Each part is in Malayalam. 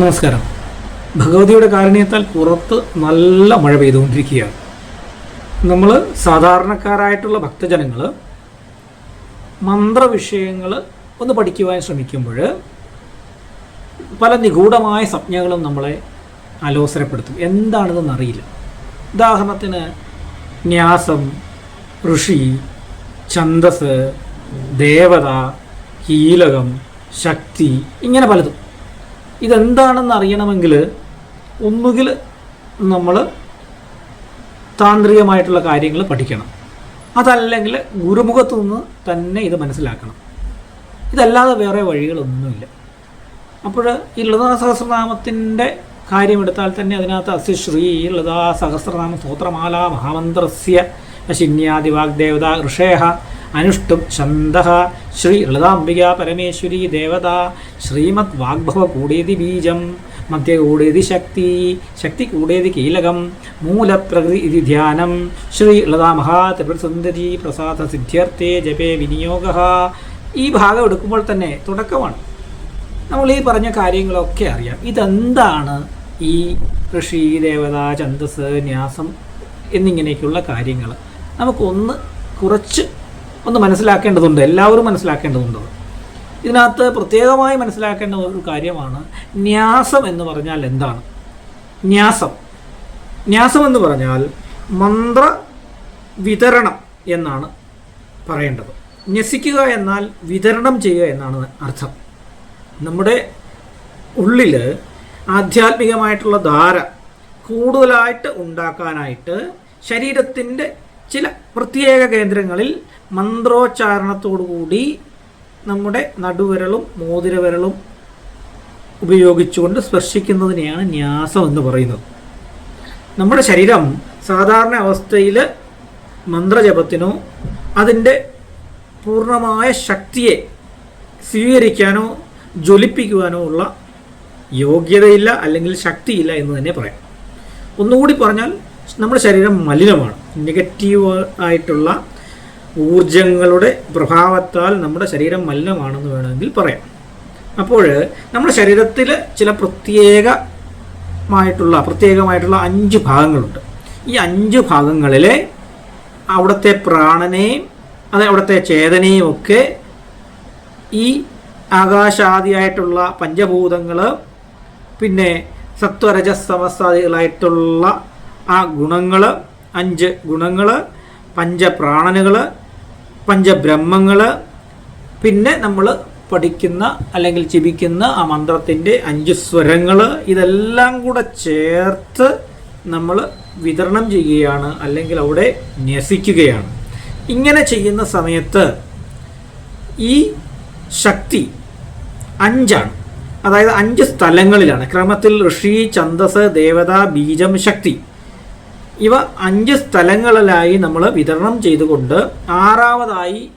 നമസ്കാരം. ഭഗവതിയുടെ കാരുണ്യത്താൽ പുറത്ത് നല്ല മഴ പെയ്തുകൊണ്ടിരിക്കുകയാണ്. നമ്മൾ സാധാരണക്കാരായിട്ടുള്ള ഭക്തജനങ്ങൾ മന്ത്രവിഷയങ്ങൾ ഒന്ന് പഠിക്കുവാൻ ശ്രമിക്കുമ്പോൾ പല നിഗൂഢമായ സ്വപ്നങ്ങളും നമ്മളെ അലോസരപ്പെടുത്തും. എന്താണെന്നൊന്നും അറിയില്ല. ഉദാഹരണത്തിന് ന്യാസം ഋഷി ഛന്ദസ് ദേവത കീലകം ശക്തി ഇങ്ങനെ പലതും. ഇതെന്താണെന്ന് അറിയണമെങ്കിൽ ഒന്നുകിൽ നമ്മൾ താന്ത്രികമായിട്ടുള്ള കാര്യങ്ങൾ പഠിക്കണം. അതല്ലെങ്കിൽ ഗുരുമുഖത്തു നിന്ന് തന്നെ ഇത് മനസ്സിലാക്കണം. ഇതല്ലാതെ വേറെ വഴികളൊന്നുമില്ല. അപ്പോൾ ഈ ലളിതാ സഹസ്രനാമത്തിന്റെ കാര്യമെടുത്താൽ തന്നെ അതിനകത്ത് അസ്യ ശ്രീ ലളിതാ സഹസ്രനാമ സ്തോത്രമാല മഹാമന്ത്രസ്യ ശിന്യാദിവാഗ്ദേവത ഋഷേഹ അനുഷ്ടും ഛന്ദ. ശ്രീ ലളിതാംബിക പരമേശ്വരി ദേവത. ശ്രീമദ് വാഗ്ഭവ കൂടേതി ബീജം. മധ്യ കൂടേതി ശക്തി. ശക്തി കൂടേതി കീലകം. മൂലപ്രകൃതി ഇതി ധ്യാനം. ശ്രീ ലളിതാ മഹാത്രിപുരസുന്ദരി പ്രസാദ സിദ്ധ്യർത്ഥേ ജപേ വിനിയോഗ. ഈ ഭാഗം എടുക്കുമ്പോൾ തന്നെ തുടക്കമാണ്. നമ്മൾ ഈ പറഞ്ഞ കാര്യങ്ങളൊക്കെ അറിയാം. ഇതെന്താണ് ഈ ഋഷി ദേവത ഛന്ദസ് ന്യാസം എന്നിങ്ങനെയൊക്കെയുള്ള കാര്യങ്ങൾ? നമുക്കൊന്ന് കുറച്ച് ഒന്ന് മനസ്സിലാക്കേണ്ടതുണ്ട് എല്ലാവരും മനസ്സിലാക്കേണ്ടതുണ്ട്. ഇതിനകത്ത് പ്രത്യേകമായി മനസ്സിലാക്കേണ്ട ഒരു കാര്യമാണ് ന്യാസം എന്ന് പറഞ്ഞാൽ എന്താണ്? ന്യാസം. ന്യാസം എന്ന് പറഞ്ഞാൽ മന്ത്ര വിതരണം എന്നാണ് പറയേണ്ടത്. ന്യസിക്കുക എന്നാൽ വിതരണം ചെയ്യുക എന്നാണ് അർത്ഥം. നമ്മുടെ ഉള്ളിൽ ആധ്യാത്മികമായിട്ടുള്ള ധാര കൂടുതലായിട്ട് ഉണ്ടാക്കാനായിട്ട് ശരീരത്തിന്റെ ചില പ്രത്യേക കേന്ദ്രങ്ങളിൽ മന്ത്രോച്ചാരണത്തോടുകൂടി നമ്മുടെ നടുവിരലും മോതിരവിരലും ഉപയോഗിച്ചുകൊണ്ട് സ്പർശിക്കുന്നതിനെയാണ് ന്യാസം എന്ന് പറയുന്നത്. നമ്മുടെ ശരീരം സാധാരണ അവസ്ഥയിൽ മന്ത്രജപത്തിനോ അതിന്റെ പൂർണമായ ശക്തിയെ സ്വീകരിക്കാനോ ജ്വലിപ്പിക്കുവാനോ ഉള്ള യോഗ്യതയില്ല അല്ലെങ്കിൽ ശക്തിയില്ല എന്ന് തന്നെ പറയാം. ഒന്നുകൂടി പറഞ്ഞാൽ നമ്മുടെ ശരീരം മലിനമാണ്. നെഗറ്റീവ് ആയിട്ടുള്ള ഊർജങ്ങളുടെ പ്രഭാവത്താൽ നമ്മുടെ ശരീരം മലിനമാണെന്ന് വേണമെങ്കിൽ പറയാം. അപ്പോൾ നമ്മുടെ ശരീരത്തിൽ ചില പ്രത്യേകമായിട്ടുള്ള പ്രത്യേകമായിട്ടുള്ള അഞ്ച് ഭാഗങ്ങളുണ്ട്. ഈ അഞ്ച് ഭാഗങ്ങളിലെ അവിടുത്തെ പ്രാണനെയും അത് അവിടുത്തെ ചേതനയും ഒക്കെ ഈ ആകാശാദിയായിട്ടുള്ള പഞ്ചഭൂതങ്ങൾ പിന്നെ സത്വരജസ്തമസ്താദികളായിട്ടുള്ള ആ ഗുണങ്ങൾ അഞ്ച് ഗുണങ്ങൾ പഞ്ചപ്രാണനുകൾ പഞ്ചബ്രഹ്മങ്ങൾ പിന്നെ നമ്മൾ പഠിക്കുന്ന അല്ലെങ്കിൽ ചിപിക്കുന്ന ആ മന്ത്രത്തിന്റെ അഞ്ച് സ്വരങ്ങൾ ഇതെല്ലാം കൂടെ ചേർത്ത് നമ്മൾ വിതരണം ചെയ്യുകയാണ് അല്ലെങ്കിൽ അവിടെ ന്യസിക്കുകയാണ്. ഇങ്ങനെ ചെയ്യുന്ന സമയത്ത് ഈ ശക്തി അഞ്ചാണ്. അതായത് അഞ്ച് സ്ഥലങ്ങളിലാണ്. ക്രമത്തിൽ ഋഷി ഛന്ദസ് ദേവത ബീജം ശക്തി. ഇവ അഞ്ച് സ്ഥലങ്ങളിലായി നമ്മൾ വിതരണം ചെയ്തുകൊണ്ട് ആറാമതായി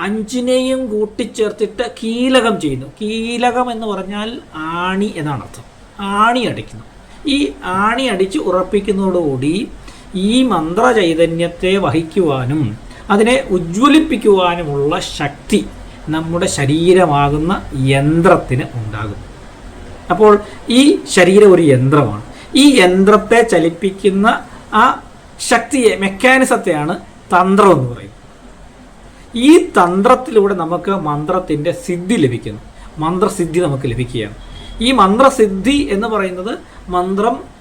അഞ്ചിനെയും കൂട്ടിച്ചേർത്തിട്ട് കീലകം ചെയ്യുന്നു. കീലകം എന്ന് പറഞ്ഞാൽ ആണി എന്നാണ് അർത്ഥം. ആണി അടിക്കുന്നു. ഈ ആണി അടിച്ച് ഉറപ്പിക്കുന്നതോടുകൂടി ഈ മന്ത്രചൈതന്യത്തെ വഹിക്കുവാനും അതിനെ ഉജ്ജ്വലിപ്പിക്കുവാനുമുള്ള ശക്തി നമ്മുടെ ശരീരമാകുന്ന യന്ത്രത്തിന് ഉണ്ടാകും അപ്പോൾ ഈ ശരീരം ഒരു യന്ത്രമാണ്. ഈ യന്ത്രത്തെ ചലിപ്പിക്കുന്ന ആ ശക്തിയെ മെക്കാനിസത്തെയാണ് തന്ത്രം എന്ന് പറയും. ഈ തന്ത്രത്തിലൂടെ നമുക്ക് മന്ത്രത്തിന്റെ സിദ്ധി ലഭിക്കുന്നു. മന്ത്രസിദ്ധി നമുക്ക് ലഭിക്കുകയാണ്. ഈ മന്ത്രസിദ്ധി എന്ന് പറയുന്നത് മന്ത്രം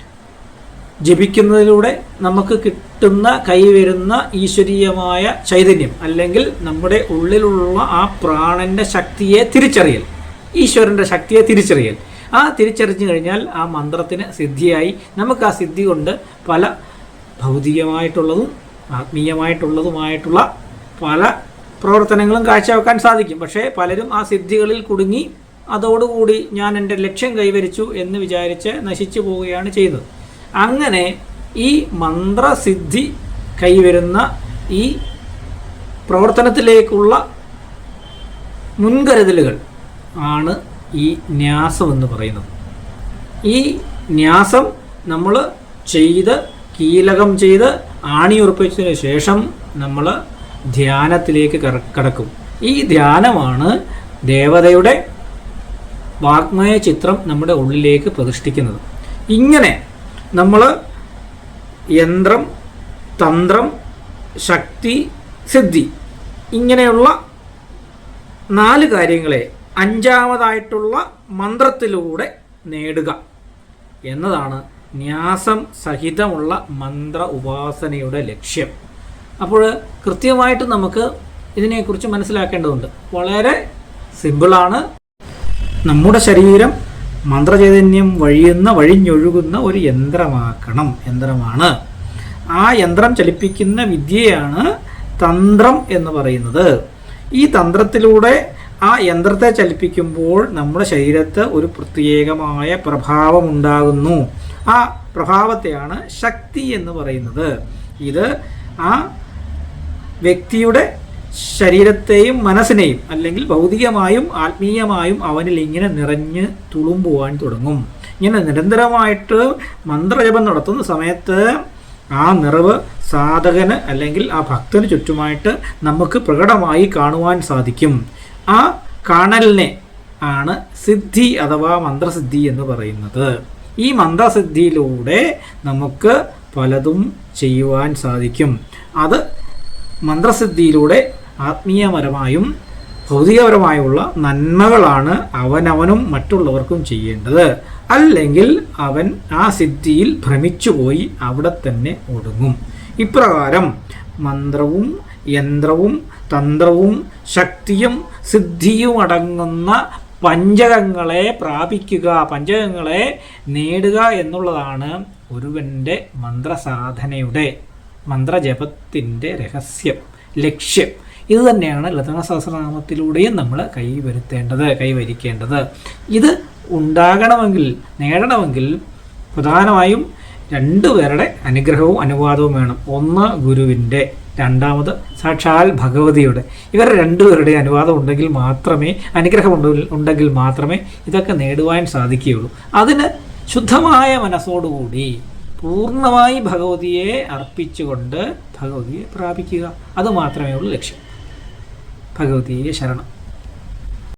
ജപിക്കുന്നതിലൂടെ നമുക്ക് കിട്ടുന്ന കൈവരുന്ന ഈശ്വരീയമായ ചൈതന്യം അല്ലെങ്കിൽ നമ്മുടെ ഉള്ളിലുള്ള ആ പ്രാണന്റെ ശക്തിയെ തിരിച്ചറിയൽ. ഈശ്വരന്റെ ശക്തിയെ തിരിച്ചറിയൽ. ആ തിരിച്ചറിഞ്ഞു കഴിഞ്ഞാൽ ആ മന്ത്രത്തിന് സിദ്ധിയായി. നമുക്ക് ആ സിദ്ധി കൊണ്ട് പല ഭൗതികമായിട്ടുള്ളതും ആത്മീയമായിട്ടുള്ളതുമായിട്ടുള്ള പല പ്രവർത്തനങ്ങളും കാഴ്ചവെക്കാൻ സാധിക്കും. പക്ഷേ പലരും ആ സിദ്ധികളിൽ കുടുങ്ങി അതോടുകൂടി ഞാൻ എന്റെ ലക്ഷ്യം കൈവരിച്ചു എന്ന് വിചാരിച്ച് നശിച്ചു പോവുകയാണ് ചെയ്യുന്നത് അങ്ങനെ ഈ മന്ത്രസിദ്ധി കൈവരുന്ന ഈ പ്രവർത്തനത്തിലേക്കുള്ള മുൻകരുതലുകൾ ആണ് ഈ ന്യാസം എന്ന് പറയുന്നത്. ഈ ന്യാസം നമ്മൾ ചെയ്ത് കീലകം ചെയ്ത് ആണി ഉറപ്പിച്ചതിന് ശേഷം നമ്മൾ ധ്യാനത്തിലേക്ക് കടക്കും. ഈ ധ്യാനമാണ് ദേവതയുടെ വാഗ്മയ ചിത്രം നമ്മുടെ ഉള്ളിലേക്ക് പ്രതിഷ്ഠിക്കുന്നത്. ഇങ്ങനെ നമ്മൾ യന്ത്രം തന്ത്രം ശക്തി സിദ്ധി ഇങ്ങനെയുള്ള നാല് കാര്യങ്ങളെ അഞ്ചാമതായിട്ടുള്ള മന്ത്രത്തിലൂടെ നേടുക എന്നതാണ് ന്യാസം സഹിതമുള്ള മന്ത്ര ഉപാസനയുടെ ലക്ഷ്യം. അപ്പോൾ കൃത്യമായിട്ട് നമുക്ക് ഇതിനെക്കുറിച്ച് മനസ്സിലാക്കേണ്ടതുണ്ട്. വളരെ സിമ്പിളാണ്. നമ്മുടെ ശരീരം മന്ത്രചൈതന്യം വഴിയുന്ന വഴിഞ്ഞൊഴുകുന്ന ഒരു യന്ത്രമാക്കണം. യന്ത്രമാണ്. ആ യന്ത്രം ചലിപ്പിക്കുന്ന വിദ്യയാണ് തന്ത്രം എന്ന് പറയുന്നത്. ഈ തന്ത്രത്തിലൂടെ ആ യന്ത്രത്തെ ചലിപ്പിക്കുമ്പോൾ നമ്മുടെ ശരീരത്ത് ഒരു പ്രത്യേകമായ പ്രഭാവം ഉണ്ടാകുന്നു ആ പ്രഭാവത്തെയാണ് ശക്തി എന്ന് പറയുന്നത്. ഇത് ആ വ്യക്തിയുടെ ശരീരത്തെയും മനസ്സിനെയും അല്ലെങ്കിൽ ഭൗതികമായും ആത്മീയമായും അവനിൽ ഇങ്ങനെ നിറഞ്ഞ് തുളുമ്പുവാൻ തുടങ്ങും. ഇങ്ങനെ നിരന്തരമായിട്ട് മന്ത്രജപം നടത്തുന്ന സമയത്ത് ആ നിറവ് സാധകന് അല്ലെങ്കിൽ ആ ഭക്തന് ചുറ്റുമായിട്ട് നമുക്ക് പ്രകടമായി കാണുവാൻ സാധിക്കും. ആ കാണലിനെ ആണ് സിദ്ധി അഥവാ മന്ത്രസിദ്ധി എന്ന് പറയുന്നത്. ഈ മന്ത്രസിദ്ധിയിലൂടെ നമുക്ക് പലതും ചെയ്യുവാൻ സാധിക്കും. അത് മന്ത്രസിദ്ധിയിലൂടെ ആത്മീയപരമായും ഭൗതികപരമായുള്ള നന്മകളാണ് അവനവനും മറ്റുള്ളവർക്കും ചെയ്യേണ്ടത്. അല്ലെങ്കിൽ അവൻ ആ സിദ്ധിയിൽ ഭ്രമിച്ചുപോയി അവിടെ തന്നെ ഒടുങ്ങും. ഇപ്രകാരം മന്ത്രവും യന്ത്രവും തന്ത്രവും ശക്തിയും സിദ്ധിയും അടങ്ങുന്ന പഞ്ചകങ്ങളെ പ്രാപിക്കുക പഞ്ചകങ്ങളെ നേടുക എന്നുള്ളതാണ് ഒരുവന്റെ മന്ത്രസാധനയുടെ മന്ത്രജപത്തിന്റെ രഹസ്യം ലക്ഷ്യം. ഇത് തന്നെയാണ് ലതന സഹസ്രനാമത്തിലൂടെയും നമ്മൾ കൈവരുത്തേണ്ടത് കൈവരിക്കേണ്ടത്. ഇത് ഉണ്ടാകണമെങ്കിൽ നേടണമെങ്കിൽ പ്രധാനമായും രണ്ടുപേരുടെ അനുഗ്രഹവും അനുവാദവും വേണം. ഒന്ന് ഗുരുവിന്റെ രണ്ടാമത് സാക്ഷാൽ ഭഗവതിയുടെ. ഇവർ രണ്ടുപേരുടെ അനുവാദം ഉണ്ടെങ്കിൽ മാത്രമേ അനുഗ്രഹം ഉണ്ടെങ്കിൽ മാത്രമേ ഇതൊക്കെ നേടുവാൻ സാധിക്കുകയുള്ളൂ. അതിന് ശുദ്ധമായ മനസ്സോടുകൂടി പൂർണമായി ഭഗവതിയെ അർപ്പിച്ചുകൊണ്ട് ഭഗവതിയെ പ്രാപിക്കുക. അത് മാത്രമേ ഉള്ളൂ ലക്ഷ്യം. ഭഗവതിയെ ശരണം.